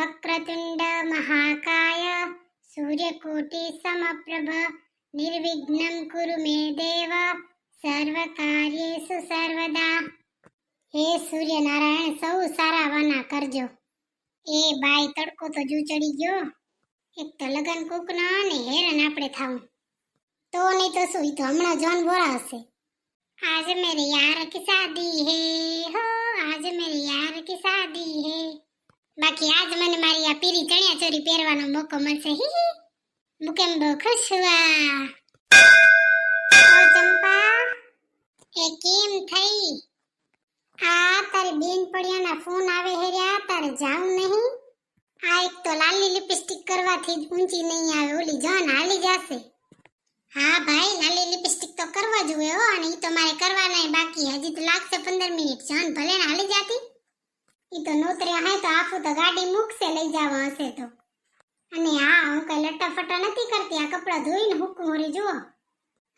વક્રતુંડ મહાકાય સૂર્યકોટિ સમપ્રભ નિર્વિઘ્નમ કુરુ મે દેવ સર્વકાર્યેષુ સર્વદા હે સૂર્યનારાયણ સૌ સારા વાના કરજો એ બાય તડકો તો જુ ચડી ગયો એક તો લગન કૂકના ને હેરાન આપણે થાવું તો નહીં તો શું ઈ તો હમણાં જોન બોરા હશે आज मेरे यार की शादी है हो બાકી આજ મને મારી આ પીરી ચણિયા ચોરી પહેરવાનો મોકો મળશે. હી હી. મુકેમ બહુ ખુશ હુઆ ઓ ચંપા, એ કેમ થઈ? આ તારી બેન પડ્યાના ફોન આવે હેર્યા તારે જાઉં નહીં? આ એક તો લાલી લિપસ્ટિક કરવાથી જ ઊંચી નહીં આવે, ઓલી જોન હાલી જશે. હા ભાઈ, લાલી લિપસ્ટિક તો કરવા જોઈએ હો, અને ઈ તો મારે કરવાના બાકી. હજી તો લાગશે પંદર મિનિટ. જાન ભલે ને હાલી જાતી. ઈ તો નોતર્યા હે તો આખું તો ગાડી મૂકશે, લઈ જવા હશે તો. અને હા હું કઈ લટાફટા નથી કરતી, આ કપડાં ધોઈને હુકું હોરી જુઓ.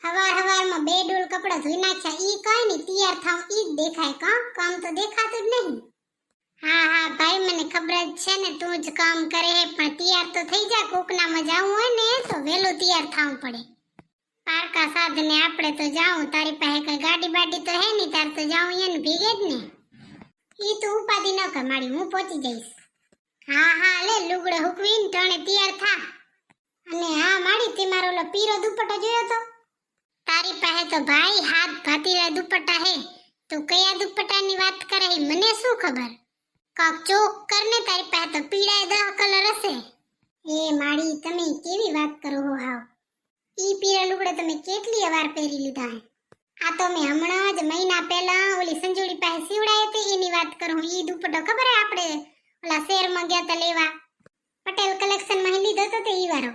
હવાર હવારમાં બે ડોલ કપડાં ધોઈ નાખ્યા, ઈ કઈ નહીં, તૈયાર થાવ, ઈ જ દેખાય કામ કામ તો દેખાતું જ નહીં. હા હા, ભાઈ, મને ખબર જ છે ને, તું જ કામ કરે, પણ તૈયાર તો થઈ જા, કોકનામાં જવું હોય ને તો વહેલું તૈયાર થવું પડે. પારકા સાધને આપણે તો જાઉં, તારી પાસે કઈ ગાડી બાડી તો હે નહીં, તાર તો જાઉં એને ભીગે જ ને. ઈ તું ઉપાધિ ન કર મારી હું પહોંચી જઈશ. હા હા, લે, લુગડે હુકવીને ટણે તૈયાર થા. અને હા માડી તે મારો ઓલો પીરો દુપટ્ટો જોયો તો? તારી પાસે તો ભાઈ હાથ ભાતીરા દુપટ્ટા હે. તું કયા દુપટ્ટાની વાત કરે મને શું ખબર? કાક ચોક કરને તારી પાસે તો પીળાય દહ કલર હશે. એ માડી તમે કેવી વાત કરો હો હાવ? ઈ પીળા લુગડા તમે કેટલી વાર પહેરી લીધા આ તો મેં હમણાં જ મહિના પહેલા ઓલી સંજોડી પાસે સીવડાઈ હતી એની વાત કરું, ઈ દુપટ્ટો ખબર હે આપણે ઓલા શહેરમાં ગયા તા લેવા. પટેલ કલેક્શનમાં લીધો તો તે ઈ વારો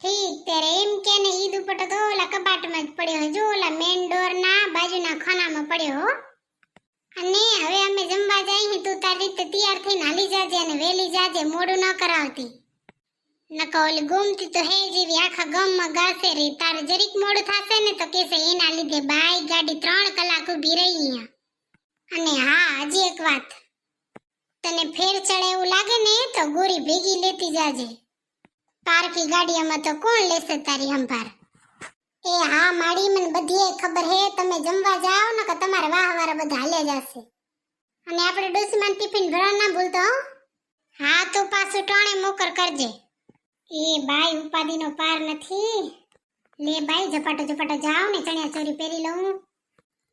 ઠીક, ત્યારે એમ કે ને ઈ દુપટ્ટો તો ઓલા કબાટમાં જ પડ્યો જો ઓલા મેન ડોર ના બાજુના ખાનામાં પડ્યો અને હવે અમે જમવા જઈએ તું તારી રીતે તૈયાર થઈને હાલી જાજે અને વેલી જાજે મોડું ન કરાવતી. નકો ઓલી ગુમતી તો હે જેવી આખા ગામમાં ગાશે રે. તારે જરીક મોડું થાશે ને તો કેસે એના લીધે બાઈ ગાડી ત્રણ કલાક ઊભી રહી અહીંયા. અને હા, હજી એક વાત. તને ફેર ચડે એવું લાગે ને, તો ગોરી ભેગી લેતી જાજે. પારકી ગાડીઓમાં તો કોણ લેશે તારી સંભાર એ હા, માડી, મને બધી ખબર હે, તમે જમવા જાઓ ને કે તમારા વાહ વાળા બધા હાલ્યા જશે. અને આપણે ડોસીમાં ટિફિન ભરવા ના ભૂલતો હો? તો પાછું ટાણે મોકર કરજે. એ બાઈ ઉપાધિનો પાર નથી. લે બાઈ ઝપાટો ઝપાટો જાઓ ને ચણિયા ચોરી પહેરી લઉં.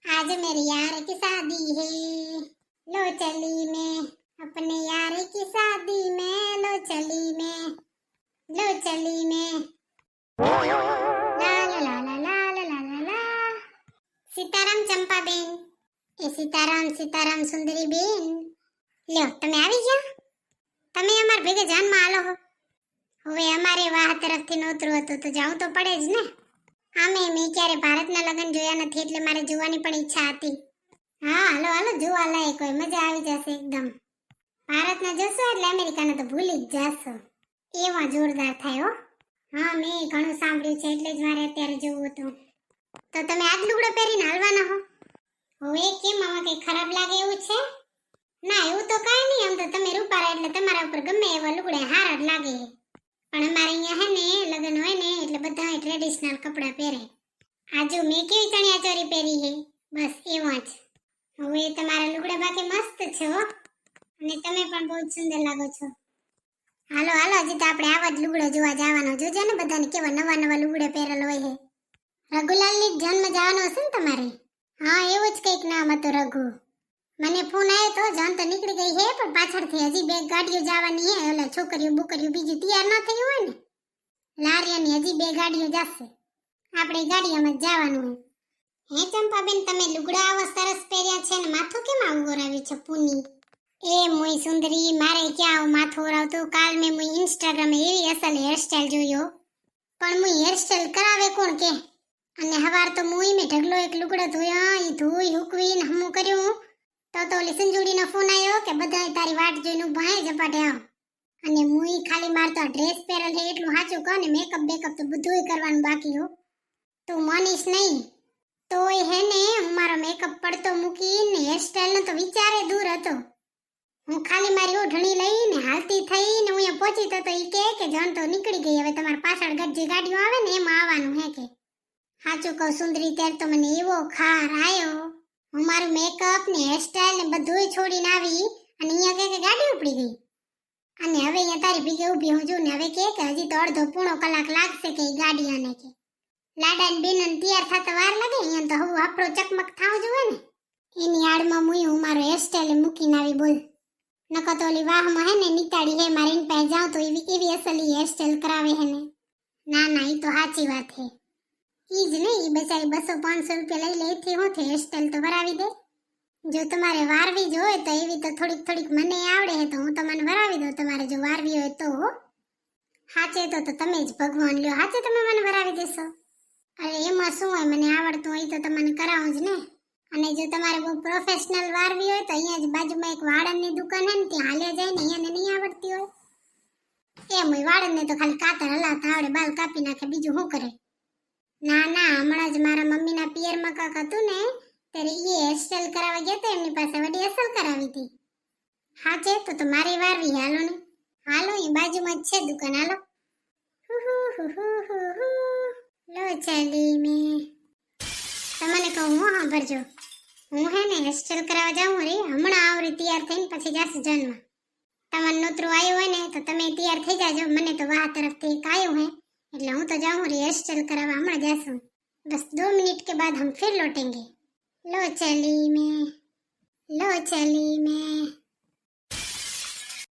आज मेरी यार की शादी है लो चली मैं अपने यार की शादी में लो चली मैं लो चली मैं ला ला ला ला ला ला ला ला ला સીતારામ ચંપાબેન એ સીતારામ સીતારામ સુંદરી બેન લ્યો તમે આવી ગયા તમે અમાર ભેગે જાનમાં આલો હો હવે અમારે વાહ તરફથી નોતરું હતું તો જાવું તો પડે જ ને આમે મેં મેં ક્યારે ભારતના લગ્ન જોયા નથી એટલે મારે જોવાની પણ ઈચ્છા હતી. હા, હાલો હાલો જોવા લાયક હોય મજા આવી જશે એકદમ. ભારતના જશો એટલે અમેરિકાના તો ભૂલી જ જાશો. એવા જોરદાર થાય હો. હા, મેં ઘણું સાંભળ્યું છે એટલે જ મારે અત્યારે જોવું હતું. તો તમે આજ લુગડો પહેરીને હાલવાના હો? હવે કેમ આમાં કંઈ ખરાબ લાગે એવું છે? ના, એવું તો કાંઈ નહીં. આમ તો તમે રૂપારા એટલે તમારા ઉપર ગમે એવા લુગડા હારા જ લાગે. પણ અમારે અહીંયા હે ને, લગ્ન હોય ને બધા ટ્રેડિશનલ કપડાં પહેરે. આજુ મેં કેવી ચણિયા ચોરી પહેરી છે બસ એવા જ. હવે તમારા લુગડા બાકી મસ્ત છે અને તમે પણ બહુ જ સુંદર લાગો છો. હાલો હાલો, હજી તો આપણે આવા જ લુગડો જોવા જવાનો. જોજો ને બધાને કેવા નવા નવા લુગડા પહેરેલ હોય છે રઘુલાલની જન્મ જવાનો હશે ને તમારે? હા, એવું જ કંઈક નામ હતું રઘુ. મને ફોન આવ્યો તો, જાન તો નીકળી ગઈ છે પણ પાછળથી હજી બે ગાડીઓ જવાની છે એટલે છોકરીઓ, બોકરીઓ બીજી તૈયાર ના થઈ હોય ને. લારીઓની હજી બે ગાડીઓ જશે. આપણે ગાડીઓમાં જવાનું હે હે ચંપાબેન, તમે લુગડા આવા સરસ પહેર્યા છે ને માથું કેમ આવું ઓરાવ્યું છે પૂની? એ મુઈ સુંદરી, મારે ક્યાં આવું માથું ઓરાવતું? કાલ મેં મુઈ ઇન્સ્ટાગ્રામે એવી અસલ હેરસ્ટાઈલ જોયો પણ મુઈ હેરસ્ટાઈલ કરાવે કોણ કે? અને હવાર તો મુઈ મેં ઢગલો એક લુગડો ધોયો એ ધોઈ હુકવીને હમું કર્યું. તો તો ઓલી સંજુડીનો ફોન આવ્યો કે બધાય તારી વાટ જોઈને ઊભા હે, ઝપાટે આવ. અને મુઈ ખાલી માર તો ડ્રેસ પહેરેલ છે એટલું સાચું કહો ને મેકઅપ બેકઅપ તો બધુંય કરવાનું બાકી હો. તું મનીશ નહીં. તોય હે ને, હું મારો મેકઅપ પડતો મૂકીને હેરસ્ટાઈલનો તો વિચારે દૂર હતો. હું ખાલી મારી ઓઢણી લઈને હાલતી થઈ ને હું પહોંચી તો તો એ કહે કે જણ તો નીકળી ગઈ, હવે તમારા પાછળ ગજ્જી ગાડીઓ આવે ને, એમાં આવવાનું હે કે. સાચું કહું, સુંદરી, ત્યારે તો મને એવો ખાર આવ્યો હું મારું મેકઅપ ને હેરસ્ટાઈલ ને બધુંય છોડીને આવી અને અહીંયા કહે કે ગાડી ઉપડી ગઈ. અને હવે અહીંયા તારી ભીગે ઊભી હું છું ને હવે કહે કે હજી તો અડધો પૂણો કલાક લાગશે કે એ ગાડી આને કે. લાડા ને બેન તૈયાર થતા વાર લાગે અહીંયા તો હું આપણો ચકમક થાવ જોવે ને. એની આડમાં મુઈ હું મારો હેરસ્ટાઈલ મૂકીને આવી બોલ. નકર તો ઓલી વાહમાં હે ને નીતાડી હે, મારી પાસે જાઉં તો એવી એવી અસલી હેરસ્ટાઈલ કરાવે હે ને. ના ના એ તો સાચી વાત હે. ઈ જ નહીં એ બચારી બસો પાંચસો રૂપિયા લઈ લે, એથી હું હેરસ્ટાઈલ તો કરાવી દે. જો તમારે વારવી જ હોય તો એવી તો થોડીક થોડીક મને આવડે તો હું તમને વરાવી દઉં. તમારે જો વારવી હોય તો હાચે તો તો તમે જ ભગવાન લ્યો. હાચે તમે મને વરાવી દેશો. અરે એમાં શું હોય? મને આવડતું હોય તો તમને કરાવું જ ને. અને જો તમારે બહુ પ્રોફેશનલ વારવી હોય તો અહીંયા જ બાજુમાં એક વાળંદની દુકાન હે ને, ત્યાં હાલ્યા જાય ને અહીંયા નહીં આવડતી હોય. એમ હોય વાળંદને તો ખાલી કાતર હલાવતા આવડે, બાલ કાપી નાખે, બીજું શું કરે? ના ના, હમણાં જ મારા મમ્મીના પિયરમાં કાક હતું ને ત્યારે એ હેરસ્ટાઈલ કરાવવા ગયા હતા એમની પાસે વડી અસલ કરાવી હતી હા છે તો તમારે વારવી હાલો ને હાલો એ બાજુમાં જ છે દુકાન હાલો લો ચાલી મે તમને કહું હું સાંભળજો હું હે ને હેરસ્ટાઈલ કરાવવા જાઉં રે હમણાં આવરી તૈયાર થઈને પછી જાશું જન્મમાં તમારું નોતરું આવ્યું હોય ને તો તમે તૈયાર થઈ જાજો મને તો વાહ તરફથી એક આવ્યું હે એટલે હું તો જાઉં રે હેરસ્ટાઈલ કરાવવા હમણાં જાશું બસ દો મિનિટ કે બાદ હમ ફિર લौटेंगे लो चली मैं लो चली मैं